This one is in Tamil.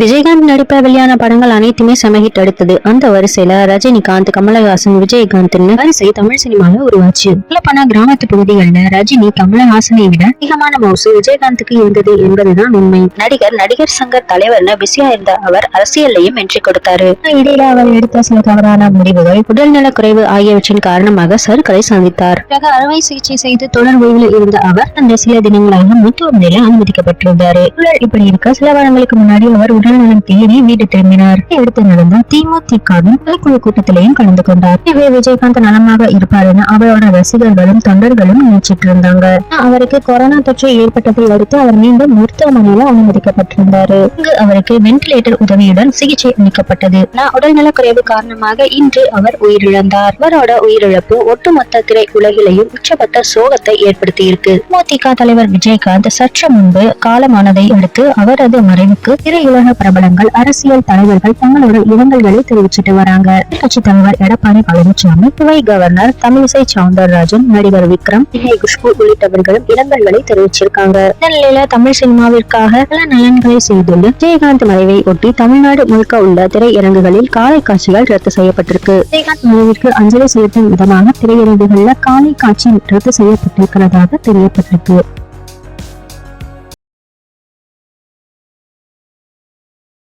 விஜயகாந்த் நடிப்ப வெளியான படங்கள் அனைத்துமே செம ஹிட் அந்த வரிசையில ரஜினிகாந்த் கமலஹாசன் விஜயகாந்த் வரிசை தமிழ் சினிமால உருவாச்சு. சொல்ல போனா கிராமத்து பகுதிகளில் ரஜினி கமலஹாசனை விட அதிகமான மவுசு விஜயகாந்துக்கு இருந்தது என்பதுதான் உண்மை. நடிகர் நடிகர் சங்க தலைவர்னு பிஸியா இருந்த அவர் அரசியல்லையும் வெற்றி கொடுத்தாரு. இடையில அவர் எடுத்த சில தவறான முடிவுகள் உடல்நல குறைவு ஆகியவற்றின் காரணமாக சருக்களை சந்தித்தார். பிறகு அறுவை சிகிச்சை செய்து தொடர் ஓய்வில் இருந்த அவர் அந்த சில தினங்களாக மருத்துவமனையில அனுமதிக்கப்பட்டிருந்தாரு. இப்படி இருக்க சில வாரங்களுக்கு முன்னாடி அவர் உடல்நலம் தேடி வீடு திரும்பினார் எடுத்து நடந்த திமுகவின் பொதுக்குழு கூட்டத்திலையும் கலந்து கொண்டார். இவே விஜயகாந்த் நலமாக இருப்பார் என அவரோட ரசிகர்களும் தொண்டர்களும் நினைச்சிட்டு இருந்தாங்க அவருக்கு கொரோனா தொற்று ஏற்பட்டதை அடுத்து அவர் மீண்டும் மருத்துவமனையில அனுமதிக்கப்பட்டிருந்தாரு. இங்கு அவருக்கு வென்டிலேட்டர் உதவியுடன் சிகிச்சை அளிக்கப்பட்டது. உடல்நல குறைவு காரணமாக இன்று அவர் உயிரிழந்தார். அவரோட உயிரிழப்பு ஒட்டுமொத்த திரை உலகிலையும் உச்சபட்ட சோகத்தை ஏற்படுத்தியிருக்கு. தேமுதிக தலைவர் விஜயகாந்த் சற்று முன்பு காலமானதை அடுத்து அவரது மறைவுக்கு திரையுலக பிரபலங்கள் அரசியல் தலைவர்கள் தங்களோட இரங்கல்களை தெரிவிச்சிட்டு வராங்க. கட்சி தலைவர் எடப்பாடி பழனிசாமி துணை கவர்னர் தமிழிசை சவுந்தரராஜன் நடிகர் விக்ரம் விஜய் குஷ்பு உள்ளிட்டவர்களும் இரங்கல்களை தெரிவிச்சிருக்காங்க. இந்த நிலையில தமிழ் சினிமாவிற்காக பல நலன்களை செய்துள்ள விஜயகாந்த் மறைவை ஒட்டி தமிழ்நாடு முழுக்க உள்ள திரையரங்குகளில் காலை காட்சிகள் ரத்து செய்யப்பட்டிருக்கு. விஜயகாந்த் மறைவிற்கு அஞ்சலி செலுத்தும் விதமாக திரையரங்குகளில் காலை காட்சி ரத்து செய்யப்பட்டிருக்கிறதாக தெரியப்பட்டிருக்கு.